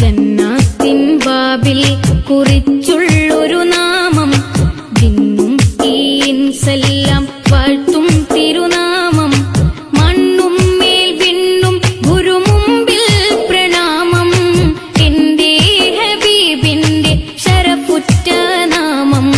ജന്നാത്തിൻ ബാബിൽ നാമം. തിരുനാമം. മണ്ണും മേൽ വിണ്ണും പ്രണാമം. ഹബീബിന്റെ നാമം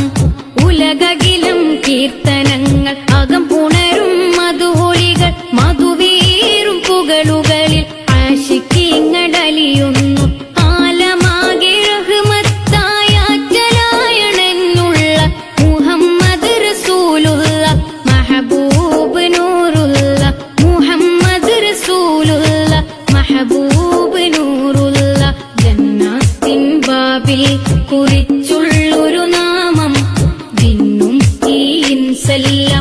وسلم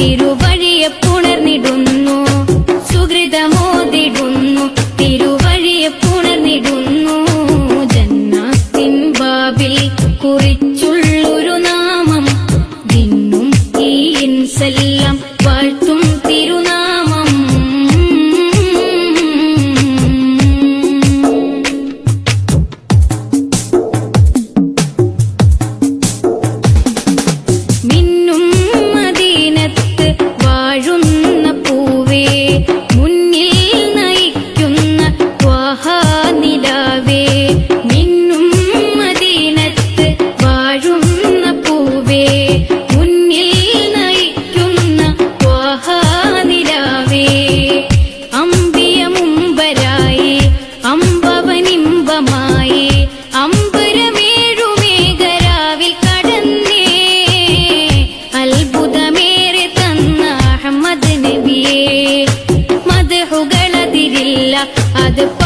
തിരുവഴിയെ പുണർന്നിടുന്നു സുഹൃതമോതിടുന്നു തിരു The.